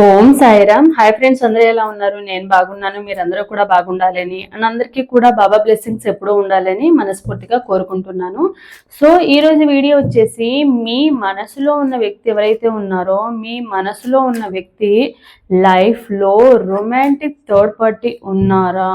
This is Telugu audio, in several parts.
ఓం సాయిరామ్. హాయ్ ఫ్రెండ్స్ అందరూ ఎలా ఉన్నారు? నేను బాగున్నాను. మీరందరూ కూడా బాగుండాలని అండ్ అందరికీ కూడా బాబా బ్లెస్సింగ్స్ ఎప్పుడూ ఉండాలని మనస్ఫూర్తిగా కోరుకుంటున్నాను. సో ఈరోజు వీడియో వచ్చేసి మీ మనసులో ఉన్న వ్యక్తి ఎవరైతే ఉన్నారో మీ మనసులో ఉన్న వ్యక్తి లైఫ్లో రొమాంటిక్ థర్డ్ పార్టీ ఉన్నారా?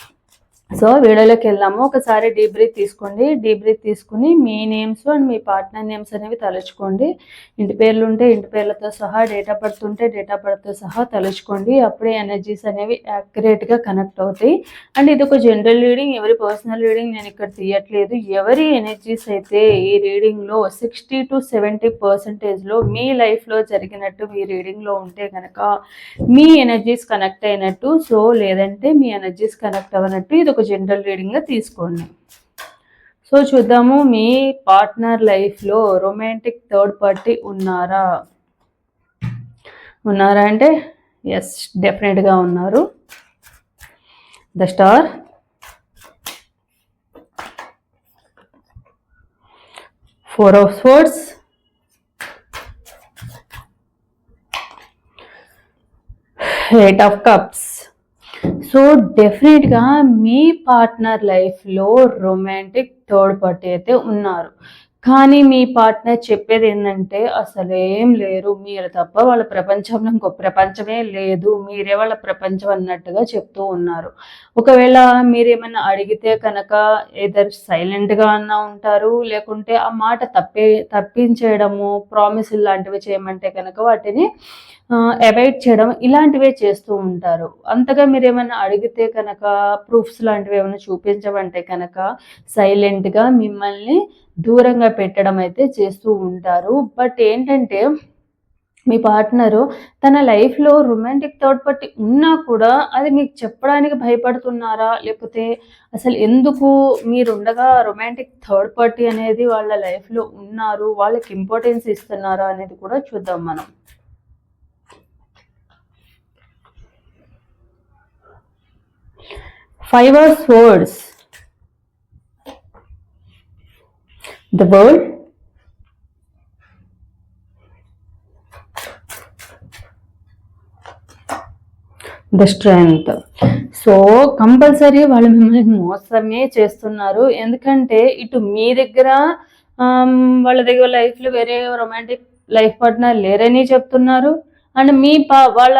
సో వీడియోలోకి వెళ్దాము. ఒకసారి డీప్ బ్రీత్ తీసుకోండి. డీప్ బ్రీత్ తీసుకుని మీ నేమ్స్ అండ్ మీ పార్ట్నర్ నేమ్స్ అనేవి తలుచుకోండి. ఇంటి పేర్లు ఉంటే ఇంటి పేర్లతో సహా డేట్ ఆఫ్ బర్త్ ఉంటే డేట్ ఆఫ్ బర్త్తో సహా తలుచుకోండి. అప్పుడే ఎనర్జీస్ అనేవి యాక్యురేట్గా కనెక్ట్ అవుతాయి. అండ్ ఇది ఒక జనరల్ రీడింగ్ ఎవరి పర్సనల్ రీడింగ్ నేను ఇక్కడ తీయట్లేదు. ఎవరి ఎనర్జీస్ అయితే ఈ రీడింగ్లో సిక్స్టీ టు సెవెంటీ పర్సెంటేజ్లో మీ లైఫ్లో జరిగినట్టు మీ రీడింగ్లో ఉంటే కనుక మీ ఎనర్జీస్ కనెక్ట్ అయినట్టు సో లేదంటే మీ ఎనర్జీస్ కనెక్ట్ అవ్వనట్టు ఇది ఒక జనరల్ రీడింగ్గా తీసుకోండి. సో చూద్దాము మీ పార్ట్నర్ లైఫ్లో రొమాంటిక్ థర్డ్ పార్టీ ఉన్నారా? ఉన్నారా అంటే ఎస్ డెఫినెట్గా ఉన్నారు. The star four of swords eight of cups so డెఫినెట్గా మీ పార్ట్నర్ లైఫ్లో రొమాంటిక్ థర్డ్ పార్టీ అయితే ఉన్నారు. కానీ మీ పార్ట్నర్ చెప్పేది ఏంటంటే అసలు ఏం లేరు. మీరు తప్ప వాళ్ళ ప్రపంచంలో ఇంకో ప్రపంచమే లేదు. మీరే వాళ్ళ ప్రపంచం అన్నట్టుగా చెప్తూ ఉన్నారు. ఒకవేళ మీరేమైనా అడిగితే కనుక ఏదర్ సైలెంట్గా అన్నా ఉంటారు లేకుంటే ఆ మాట తప్పే తప్పించేయడము ప్రామిసులు లాంటివి చేయమంటే కనుక వాటిని అవాయిడ్ చేయడం ఇలాంటివే చేస్తూ ఉంటారు. అంతగా మీరు ఏమైనా అడిగితే కనుక ప్రూఫ్స్ లాంటివి ఏమైనా చూపించమంటే కనుక సైలెంట్గా మిమ్మల్ని దూరంగా పెట్టడం అయితే చేస్తూ ఉంటారు. బట్ ఏంటంటే మీ పార్ట్నరు తన లైఫ్లో రొమాంటిక్ థర్డ్ పార్టీ ఉన్నా కూడా అది మీకు చెప్పడానికి భయపడుతున్నారా? లేకపోతే అసలు ఎందుకు మీరు ఉండగా రొమాంటిక్ థర్డ్ పార్టీ అనేది వాళ్ళ లైఫ్లో ఉన్నారు? వాళ్ళకి ఇంపార్టెన్స్ ఇస్తున్నారా? అనేది కూడా చూద్దాం మనం. Five of Swords. The World. The strength so compulsory వాళ్ళు మిమ్మల్ని మోసమే చేస్తున్నారు ఎందుకంటే ఇటు మీ దగ్గర వాళ్ళ దగ్గర లైఫ్లో వేరే రొమాంటిక్ లైఫ్ పార్ట్నర్ లేరని చెప్తున్నారు అండ్ మీ పా వాళ్ళ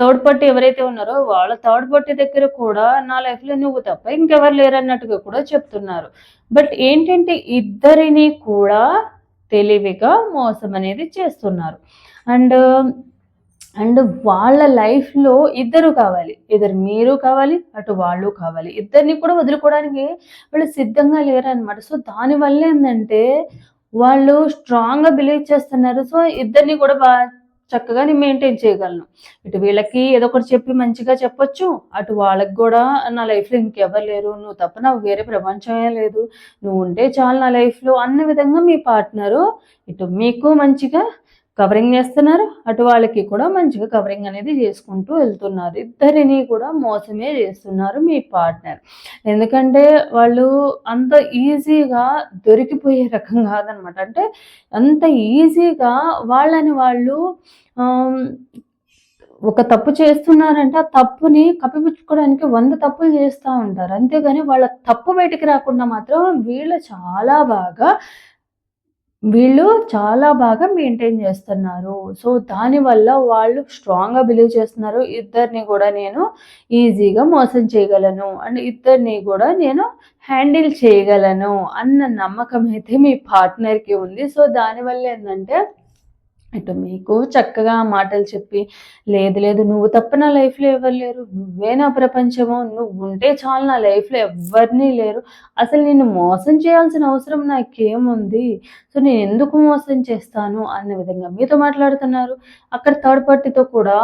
థర్డ్ పార్టీ ఎవరైతే ఉన్నారో వాళ్ళ థర్డ్ పార్టీ దగ్గర కూడా నా లైఫ్లో నువ్వు తప్ప ఇంకెవరు లేరన్నట్టుగా కూడా చెప్తున్నారు. బట్ ఏంటంటే ఇద్దరిని కూడా తెలివిగా మోసం అనేది చేస్తున్నారు. అండ్ అండ్ వాళ్ళ లైఫ్లో ఇద్దరు కావాలి. ఇద్దరు మీరు కావాలి అటు వాళ్ళు కావాలి. ఇద్దరిని కూడా వదులుకోవడానికి వాళ్ళు సిద్ధంగా లేరనమాట సో దానివల్ల ఏంటంటే వాళ్ళు స్ట్రాంగ్గా బిలీవ్ చేస్తున్నారు. సో ఇద్దరిని కూడా బాగా చక్కగా నేను మెయింటైన్ చేయగలను. ఇటు వీళ్ళకి ఏదో ఒకటి చెప్పి మంచిగా చెప్పొచ్చు అటు వాళ్ళకి కూడా నా లైఫ్లో ఇంకెవరు లేరు నువ్వు తప్ప నాకు వేరే ప్రపంచమే లేదు. నువ్వు ఉంటే చాలు నా లైఫ్లో అన్న విధంగా మీ పార్ట్నరు ఇటు మీకు మంచిగా కవరింగ్ చేస్తున్నారు. అటు వాళ్ళకి కూడా మంచిగా కవరింగ్ అనేది చేసుకుంటూ వెళ్తున్నారు. ఇద్దరిని కూడా మోసమే చేస్తున్నారు మీ పార్ట్నర్ ఎందుకంటే వాళ్ళు అంత ఈజీగా దొరికిపోయే రకం కాదనమాట. అంటే అంత ఈజీగా వాళ్ళని వాళ్ళు ఒక తప్పు చేస్తున్నారంటే ఆ తప్పుని కప్పిపుచ్చుకోవడానికి వంద తప్పులు చేస్తూ ఉంటారు. అంతేగాని వాళ్ళ తప్పు బయటికి రాకుండా మాత్రం వీళ్ళు చాలా బాగా వీళ్ళు చాలా బాగా మెయింటైన్ చేస్తున్నారు. సో దానివల్ల వాళ్ళు స్ట్రాంగ్గా బిలీవ్ చేస్తున్నారు. ఇద్దరిని కూడా నేను ఈజీగా మోసం చేయగలను. అండ్ ఇద్దరిని కూడా నేను హ్యాండిల్ చేయగలను అన్న నమ్మకం అయితే మీ పార్ట్నర్కి ఉంది. సో దానివల్ల ఏంటంటే ఇటు మీకు చక్కగా మాటలు చెప్పి లేదు లేదు నువ్వు తప్ప నా లైఫ్లో ఎవరు లేరు. నువ్వే నా ప్రపంచము. నువ్వు ఉంటే చాలు నా లైఫ్లో ఎవరినీ లేరు. అసలు నేను మోసం చేయాల్సిన అవసరం నాకేముంది? సో నేను ఎందుకు మోసం చేస్తాను? అన్న విధంగా మీతో మాట్లాడుతున్నారు. అక్కడ థర్డ్ పార్టీతో కూడా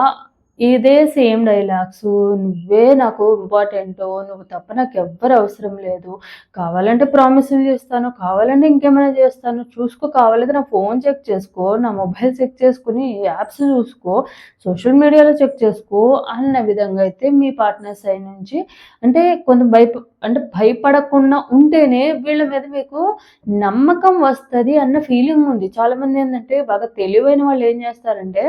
ఇదే సేమ్ డైలాగ్స్. నువ్వే నాకు ఇంపార్టెంట్ నువ్వు తప్ప నాకు ఎవ్వరు అవసరం లేదు. కావాలంటే ప్రామిసులు చేస్తాను కావాలంటే ఇంకేమైనా చేస్తాను. చూసుకో కావాలంటే నా ఫోన్ చెక్ చేసుకో నా మొబైల్ చెక్ చేసుకుని యాప్స్ చూసుకో సోషల్ మీడియాలో చెక్ చేసుకో అన్న విధంగా అయితే మీ పార్ట్నర్ సైడ్ నుంచి అంటే కొంత భయప అంటే భయపడకుండా ఉంటేనే వీళ్ళ మీద మీకు నమ్మకం వస్తుంది అన్న ఫీలింగ్ ఉంది. చాలామంది ఏంటంటే బాగా తెలివైన వాళ్ళు ఏం చేస్తారంటే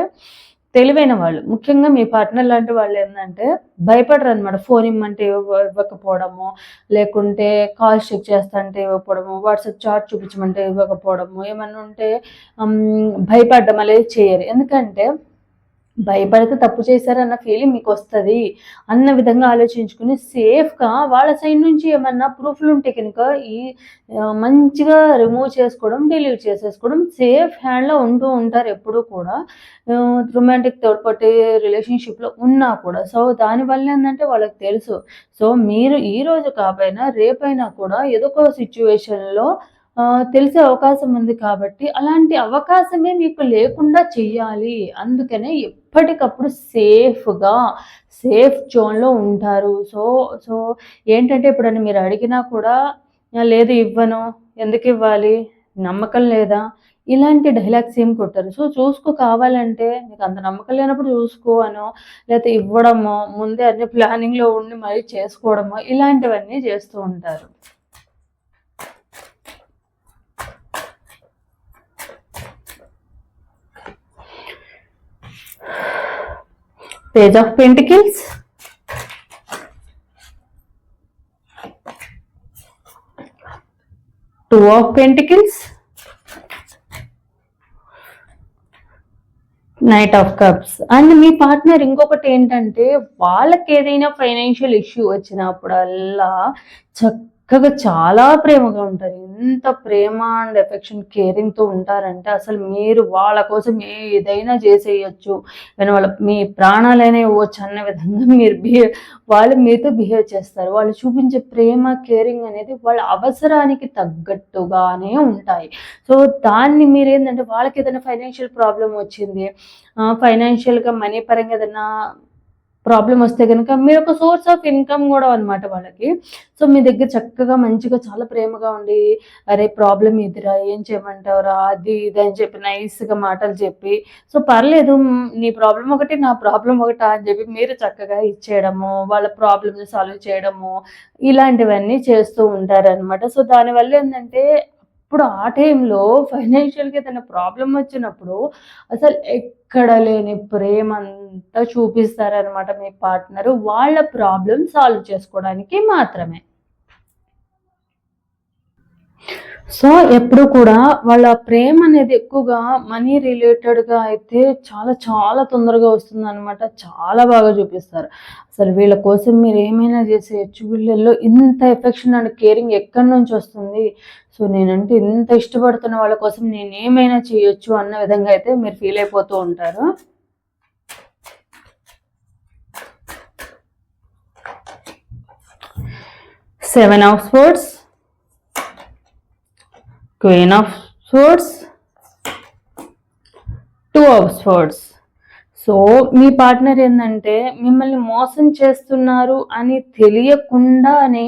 తెలివైన వాళ్ళు. ముఖ్యంగా మీ పార్ట్నర్ లాంటి వాళ్ళు ఏంటంటే భయపడరు అనమాట ఫోన్ ఇమ్మంటే ఇవ్వకపోవడము లేకుంటే కాల్ చెక్ చేస్తాంటే ఇవ్వకపోవడము వాట్సాప్ చాట్ చూపించమంటే ఇవ్వకపోవడము ఏమన్నా ఉంటే భయపడడం అనేది చేయరు. ఎందుకంటే భయపడితే తప్పు చేశారన్న ఫీలింగ్ మీకు వస్తుంది అన్న విధంగా ఆలోచించుకుని సేఫ్గా వాళ్ళ సైడ్ నుంచి ఏమన్నా ప్రూఫ్లు ఉంటే కనుక ఈ మంచిగా రిమూవ్ చేసుకోవడం డిలీట్ చేసేసుకోవడం సేఫ్ హ్యాండ్లో ఉంటూ ఉంటారు ఎప్పుడూ కూడా. రొమాంటిక్ థర్డ్ పార్టీ రిలేషన్షిప్లో ఉన్నా కూడా. సో దానివల్ల ఏంటంటే వాళ్ళకి తెలుసు. సో మీరు ఈ రోజు కాపోయినా రేపైనా కూడా ఏదో ఒక సిచ్యువేషన్లో తెలిసే అవకాశం ఉంది కాబట్టి అలాంటి అవకాశమే మీకు లేకుండా చెయ్యాలి. అందుకనే ఎప్పటికప్పుడు సేఫ్గా సేఫ్ జోన్లో ఉంటారు. సో సో ఏంటంటే ఎప్పుడైనా మీరు అడిగినా కూడా లేదు ఇవ్వను ఎందుకు ఇవ్వాలి? నమ్మకం లేదా? ఇలాంటి డైలాగ్స్ ఏం కొట్టారు. సో చూసుకో కావాలంటే నీకు అంత నమ్మకం లేనప్పుడు చూసుకో అనో లేకపోతే ఇవ్వడమో ముందే అన్ని ప్లానింగ్లో ఉండి మరీ చేసుకోవడమో ఇలాంటివన్నీ చేస్తూ ఉంటారు. Page of pentacles. Two of pentacles. Knight of cups. And me partner ఇంకొకటి ఏంటంటే వాళ్ళకి ఏదైనా ఫైనాన్షియల్ ఇష్యూ వచ్చినప్పుడల్లా చక్క చక్కగా చాలా ప్రేమగా ఉంటారు. ఎంత ప్రేమ అండ్ ఎఫెక్షన్ కేరింగ్తో ఉంటారంటే అసలు మీరు వాళ్ళ కోసం ఏదైనా చేసేయచ్చు. కానీ వాళ్ళ మీ ప్రాణాలైనా ఇవ్వచ్చు అన్న విధంగా మీరు బిహేవ్ వాళ్ళు మీతో బిహేవ్ చేస్తారు. వాళ్ళు చూపించే ప్రేమ కేరింగ్ అనేది వాళ్ళ అవసరానికి తగ్గట్టుగానే ఉంటాయి. సో దాన్ని మీరు ఏంటంటే వాళ్ళకి ఏదైనా ఫైనాన్షియల్ ప్రాబ్లం వచ్చింది ఫైనాన్షియల్గా మనీ పరంగా ఏదైనా ప్రాబ్లం వస్తే కనుక మీరు ఒక సోర్స్ ఆఫ్ ఇన్కమ్ కూడా అనమాట వాళ్ళకి. సో మీ దగ్గర చక్కగా మంచిగా చాలా ప్రేమగా ఉండి అరే ప్రాబ్లం ఇదిరా ఏం చేయమంటావురా అది ఇది అని చెప్పి నైస్గా మాటలు చెప్పి సో పర్లేదు నీ ప్రాబ్లం ఒకటి నా ప్రాబ్లం ఒకటా అని చెప్పి మీరు చక్కగా ఇచ్చేయడము వాళ్ళ ప్రాబ్లమ్ని సాల్వ్ చేయడము ఇలాంటివన్నీ చేస్తూ ఉంటారనమాట సో దానివల్ల ఏంటంటే ఇప్పుడు ఆ టైంలో ఫైనాన్షియల్గా ఏదైనా ప్రాబ్లం వచ్చినప్పుడు అసలు ఎక్కడ లేని ప్రేమ అంతా చూపిస్తారనమాట మీ పార్ట్నర్. వాళ్ళ ప్రాబ్లం సాల్వ్ చేసుకోవడానికి మాత్రమే. సో ఎప్పుడు కూడా వాళ్ళ ప్రేమ అనేది ఎక్కువగా మనీ రిలేటెడ్గా అయితే చాలా చాలా తొందరగా వస్తుంది అనమాట చాలా బాగా చూపిస్తారు. అసలు వీళ్ళ కోసం మీరు ఏమైనా చేసేయచ్చు. వీళ్ళల్లో ఇంత ఎఫెక్షన్ అండ్ కేరింగ్ ఎక్కడి నుంచి వస్తుంది? సో నేనంటే ఇంత ఇష్టపడుతున్న వాళ్ళ కోసం నేను ఏమైనా చేయొచ్చు అన్న విధంగా అయితే మీరు ఫీల్ అయిపోతూ ఉంటారు. Seven of swords. Queen of Swords, Two of Swords. So me partner ఏంటంటే మిమ్మల్ని మోసం చేస్తున్నారు అని తెలియకుండానే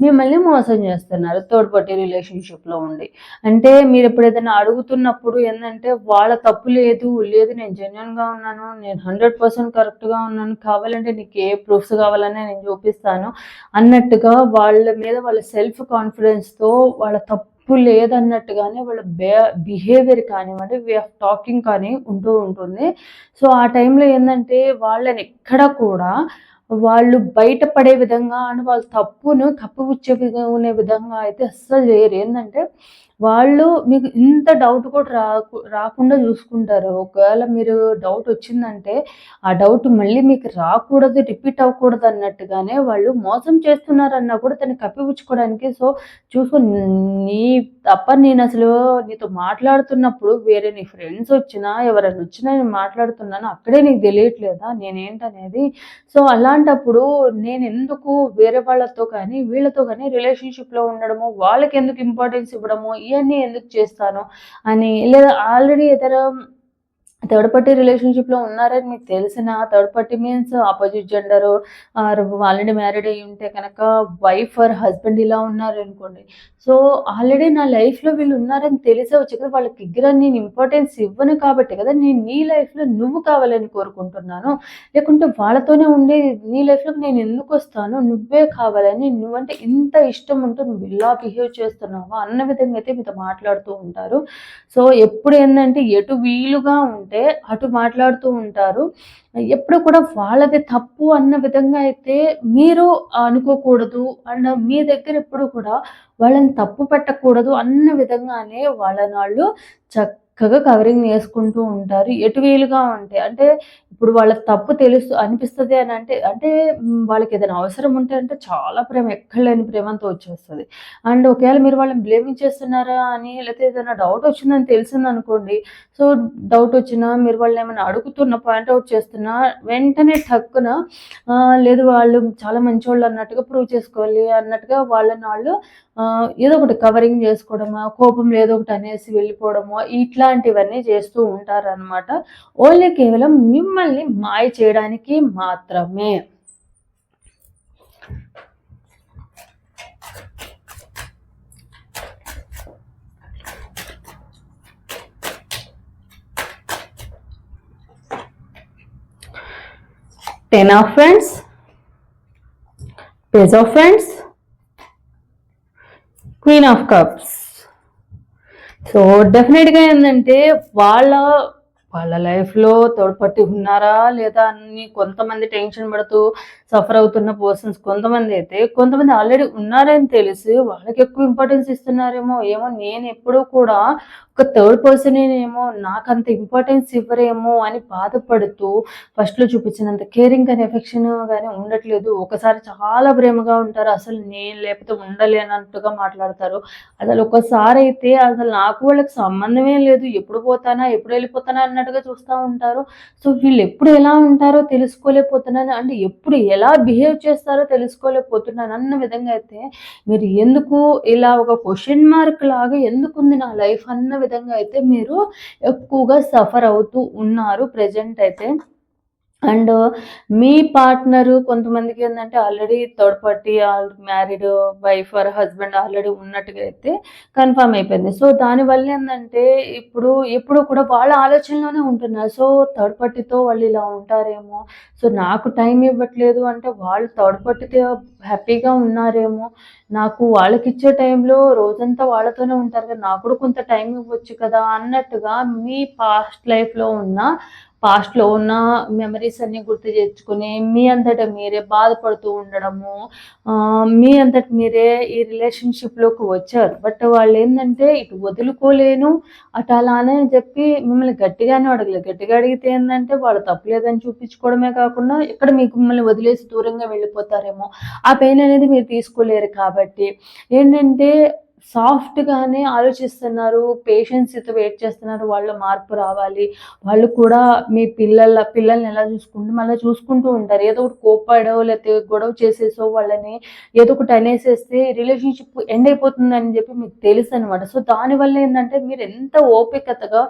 మిమ్మల్ని మోసం చేస్తున్నారు థర్డ్ పార్టీ రిలేషన్షిప్లో ఉండి అంటే మీరు ఎప్పుడు ఏదైనా అడుగుతున్నప్పుడు ఏంటంటే వాళ్ళ తప్పు లేదు లేదు నేను జెన్యున్గా ఉన్నాను నేను హండ్రెడ్ పర్సెంట్ కరెక్ట్గా ఉన్నాను కావాలంటే నీకు ఏ ప్రూఫ్స్ కావాలని నేను చూపిస్తాను అన్నట్టుగా వాళ్ళ మీద వాళ్ళ సెల్ఫ్ కాన్ఫిడెన్స్తో వాళ్ళ తప్పు తప్పు లేదన్నట్టుగానే వాళ్ళ బే బిహేవియర్ కానివ్వండి వే ఆఫ్ టాకింగ్ కానీ ఉంటూ ఉంటుంది. సో ఆ టైంలో ఏంటంటే వాళ్ళని ఎక్కడ కూడా వాళ్ళు బయటపడే విధంగా అని వాళ్ళ తప్పును కప్పిపుచ్చే విధంగా అయితే అస్సలు చేయరు. ఏంటంటే వాళ్ళు మీకు ఇంత డౌట్ కూడా రాకు రాకుండా చూసుకుంటారు. ఒకవేళ మీరు డౌట్ వచ్చిందంటే ఆ డౌట్ మళ్ళీ మీకు రాకూడదు రిపీట్ అవ్వకూడదు అన్నట్టుగానే వాళ్ళు మోసం చేస్తున్నారన్నా కూడా దాన్ని కప్పిపుచ్చుకోవడానికి. సో చూసుకో నీ తప్ప నేను అసలు నీతో మాట్లాడుతున్నప్పుడు వేరే నీ ఫ్రెండ్స్ వచ్చినా ఎవరైనా వచ్చినా నేను మాట్లాడుతున్నాను అక్కడే నీకు తెలియట్లేదా? నేనేంటనేది? సో అలా అలాంటప్పుడు నేను ఎందుకు వేరే వాళ్ళతో కానీ వీళ్ళతో కానీ రిలేషన్షిప్లో ఉండడము వాళ్ళకి ఎందుకు ఇంపార్టెన్స్ ఇవ్వడము ఇవన్నీ ఎందుకు చేస్తాను అని లేదా ఆల్రెడీ ఇతర థర్డ్ పార్టీ రిలేషన్షిప్లో ఉన్నారని మీకు తెలిసిన third party means opposite gender or already married అయ్యి ఉంటే కనుక వైఫ్ ఆర్ హస్బెండ్ ఇలా ఉన్నారు అనుకోండి సో ఆల్రెడీ నా లైఫ్లో వీళ్ళు ఉన్నారని తెలిసే వచ్చి కదా వాళ్ళకి దగ్గర నేను ఇంపార్టెన్స్ ఇవ్వను కాబట్టి కదా నేను నీ లైఫ్లో నువ్వు కావాలని కోరుకుంటున్నాను. లేకుంటే వాళ్ళతోనే ఉండే నీ లైఫ్లోకి నేను ఎందుకు వస్తాను? నువ్వే కావాలని నువ్వంటే ఇంత ఇష్టం ఉంటూ నువ్వు ఇలా బిహేవ్ చేస్తున్నావా? అన్న విధంగా అయితే మీతో మాట్లాడుతూ ఉంటారు. సో ఎప్పుడు ఏంటంటే ఎటు వీలుగా ఉంటే అటు మాట్లాడుతూ ఉంటారు. ఎప్పుడు కూడా వాళ్ళది తప్పు అన్న విధంగా అయితే మీరు అనుకోకూడదు అండ్ మీ దగ్గర ఎప్పుడు కూడా వాళ్ళని తప్పు పెట్టకూడదు అన్న విధంగానే వాళ్ళని వాళ్ళు చక్కగా కవరింగ్ చేసుకుంటూ ఉంటారు. ఎటు వీలుగా ఉంటే అంటే ఇప్పుడు వాళ్ళకి తప్పు తెలుసు అనిపిస్తుంది అని అంటే అంటే వాళ్ళకి ఏదైనా అవసరం ఉంటే అంటే చాలా ప్రేమ ఎక్కడ లేని ప్రేమంతో వచ్చేస్తుంది. అండ్ ఒకవేళ మీరు వాళ్ళని బ్లేమింగ్ చేస్తున్నారా అని లేకపోతే ఏదైనా డౌట్ వచ్చిందని తెలిసింది అనుకోండి సో డౌట్ వచ్చినా మీరు వాళ్ళని ఏమైనా అడుగుతున్న పాయింట్అవుట్ చేస్తున్నా వెంటనే టక్కున లేదు వాళ్ళు చాలా మంచి వాళ్ళు అన్నట్టుగా ప్రూవ్ చేసుకోవాలి అన్నట్టుగా వాళ్ళని వాళ్ళు ఏదో ఒకటి కవరింగ్ చేసుకోవడమా కోపం ఏదో ఒకటి అనేసి వెళ్ళిపోవడమో ఇట్లాంటివన్నీ చేస్తూ ఉంటారనమాట ఓన్లీ కేవలం మిమ్మల్ని మాయ చేయడానికి మాత్రమే. Ten of friends page of friends queen of cups so డెఫినెట్గా ఏంటంటే వాళ్ళ వాళ్ళ లైఫ్లో తోడ్పట్టి ఉన్నారా లేదా అని కొంతమంది టెన్షన్ పడుతూ సఫర్ అవుతున్న పర్సన్స్ కొంతమంది అయితే కొంతమంది ఆల్రెడీ ఉన్నారని తెలిసి వాళ్ళకి ఎక్కువ ఇంపార్టెన్స్ ఇస్తున్నారేమో ఏమో నేను ఎప్పుడూ కూడా ఒక థర్డ్ పర్సన్ ఏమో నాకు అంత ఇంపార్టెన్స్ ఇవ్వరేమో అని బాధపడుతూ ఫస్ట్లో చూపించినంత కేరింగ్ కానీ ఎఫెక్షన్ కానీ ఉండట్లేదు. ఒకసారి చాలా ప్రేమగా ఉంటారు. అసలు నేను లేకపోతే ఉండలేనట్టుగా మాట్లాడతారు. అసలు ఒకసారి అయితే అసలు నాకు వాళ్ళకి సంబంధమే లేదు. ఎప్పుడు పోతానా ఎప్పుడు వెళ్ళిపోతానా అన్నట్టుగా చూస్తూ ఉంటారు. సో వీళ్ళు ఎప్పుడు ఎలా ఉంటారో తెలుసుకోలేకపోతున్నాను. అంటే ఎప్పుడు ఎలా బిహేవ్ చేస్తారో తెలుసుకోలేకపోతున్నాను అన్న విధంగా అయితే మీరు ఎందుకు ఇలా ఒక క్వశ్చన్ మార్క్ లాగా ఎందుకుంది నా లైఫ్ అన్న విధంగా అయితే మీరు ఎక్కువగా సఫర్ అవుతూ ఉన్నారు ప్రజెంట్ అయితే. అండ్ మీ పార్ట్నర్ కొంతమందికి ఏంటంటే already third party married wife or husband already ఉన్నట్టుగా అయితే కన్ఫర్మ్ అయిపోయింది. సో దానివల్ల ఏంటంటే ఇప్పుడు ఎప్పుడు కూడా వాళ్ళ ఆలోచనలోనే ఉంటున్నారు. సో థర్డ్ పార్టీతో వాళ్ళు ఇలా ఉంటారేమో సో నాకు టైం ఇవ్వట్లేదు అంటే వాళ్ళు థర్డ్ పార్టీతో హ్యాపీగా ఉన్నారేమో నాకు వాళ్ళకి ఇచ్చే టైంలో రోజంతా వాళ్ళతోనే ఉంటారు కదా నాకు కూడా కొంత టైం ఇవ్వచ్చు కదా అన్నట్టుగా మీ పాస్ట్ లైఫ్లో ఉన్న పాస్ట్లో ఉన్న మెమరీస్ అన్ని గుర్తు తెచ్చుకొని మీ అంతటా మీరే బాధపడుతూ ఉండడము మీ అంతట మీరే ఈ రిలేషన్షిప్లోకి వచ్చారు. బట్ వాళ్ళు ఏంటంటే ఇటు వదులుకోలేను అటు అలానే చెప్పి మిమ్మల్ని గట్టిగానే అడగలేదు గట్టిగా అడిగితే ఏంటంటే వాళ్ళు తప్పులేదని చూపించుకోవడమే కాకుండా ఇక్కడ మీకు మిమ్మల్ని వదిలేసి దూరంగా వెళ్ళిపోతారేమో. ఆ పెయిన్ అనేది మీరు తీసుకోలేరు కాబట్టి ఏంటంటే సాఫ్ట్గానే ఆలోచిస్తున్నారు పేషెన్స్తో వెయిట్ చేస్తున్నారు వాళ్ళ మార్పు రావాలి. వాళ్ళు కూడా మీ పిల్లల పిల్లల్ని ఎలా చూసుకుంటూ మళ్ళీ చూసుకుంటూ ఉంటారు. ఏదో ఒకటి కోపాడో లేకపోతే గొడవ చేసేసో వాళ్ళని ఏదో ఒకటి అనేసేస్తే రిలేషన్షిప్ ఎండ్ అయిపోతుంది అని చెప్పి మీకు తెలుసు అనమాట సో దానివల్ల ఏంటంటే మీరు ఎంత ఓపికతగా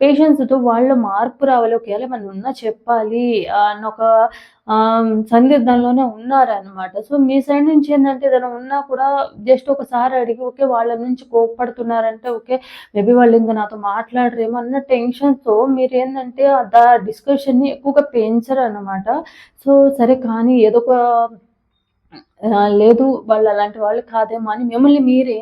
పేషెన్స్తో వాళ్ళ మార్పు రావాలి ఒకవేళ మనం ఉన్నా చెప్పాలి అన్న ఒక సందిగ్ధంలోనే ఉన్నారనమాట సో మీ సైడ్ నుంచి ఏంటంటే ఏదైనా ఉన్నా కూడా జస్ట్ ఒకసారి అడిగి ఓకే వాళ్ళ నుంచి కోప్పడుతున్నారంటే ఓకే మేబీ వాళ్ళు ఇంకా నాతో మాట్లాడరేమో అన్న టెన్షన్తో మీరు ఏంటంటే దా డిస్కషన్ని ఎక్కువగా పెంచరు అనమాట సో సరే కానీ ఏదో ఒక లేదు వాళ్ళు అలాంటి వాళ్ళు కాదేమో అని మిమ్మల్ని మీరే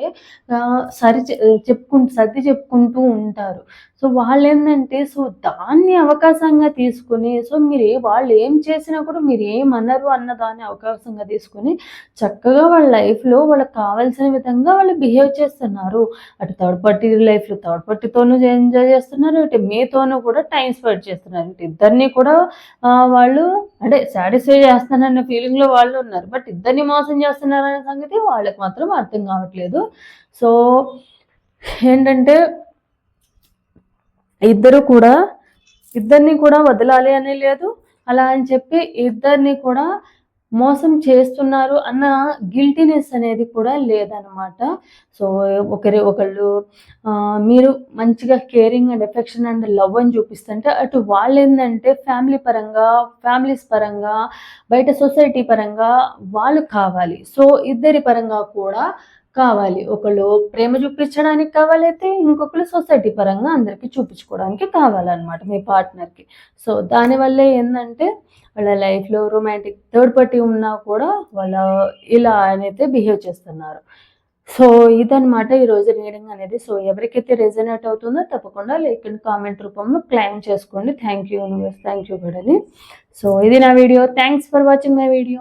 సరి చెప్పుకుంటూ సర్ది చెప్పుకుంటూ ఉంటారు. సో వాళ్ళు ఏంటంటే సో దాన్ని అవకాశంగా తీసుకుని సో మీరు వాళ్ళు ఏం చేసినా కూడా మీరు ఏమన్నారు అన్న దాన్ని అవకాశంగా తీసుకుని చక్కగా వాళ్ళ లైఫ్లో వాళ్ళకి కావాల్సిన విధంగా వాళ్ళు బిహేవ్ చేస్తున్నారు. అటు థర్డ్ పార్టీ లైఫ్లో థర్డ్ పార్టీతోనూ ఎంజాయ్ చేస్తున్నారు. ఇటు మీతోనూ కూడా టైం స్పెండ్ చేస్తున్నారు. ఇటు ఇద్దరిని కూడా వాళ్ళు అంటే సాటిస్ఫై చేస్తానన్న ఫీలింగ్లో వాళ్ళు ఉన్నారు. బట్ ఇద్దరిని మోసం చేస్తున్నారనే సంగతి వాళ్ళకి మాత్రం అర్థం కావట్లేదు. సో ఏంటంటే ఇద్దరు కూడా ఇద్దరిని కూడా వదలాలి అని లేదు. అలా అని చెప్పి ఇద్దరిని కూడా మోసం చేస్తున్నారు అన్న గిల్టీనెస్ అనేది కూడా లేదనమాట సో ఒకరి ఒకళ్ళు మీరు మంచిగా caring and affection and love అని చూపిస్తుంటే అటు వాళ్ళు ఏంటంటే ఫ్యామిలీ పరంగా ఫ్యామిలీస్ పరంగా బయట సొసైటీ పరంగా వాళ్ళు కావాలి. సో ఇద్దరి పరంగా కూడా కావాలి. ఒకళ్ళు ప్రేమ చూపించడానికి కావాలైతే ఇంకొకరు సొసైటీ పరంగా అందరికీ చూపించుకోవడానికి కావాలన్నమాట మీ పార్ట్నర్కి. సో దానివల్లే ఏంటంటే వాళ్ళ లైఫ్లో రొమాంటిక్ థర్డ్ పార్టీ ఉన్నా కూడా వాళ్ళ ఇలా అయితే బిహేవ్ చేస్తున్నారు. సో ఇదనమాట ఈరోజు రీడింగ్ అనేది. సో ఎవరికైతే రెజనేట్ అవుతుందో తప్పకుండా లైక్ కామెంట్ రూపంలో క్లైమ్ చేసుకోండి. Thank you universe. Thank you గడని so ఇది నా video. Thanks for watching my video.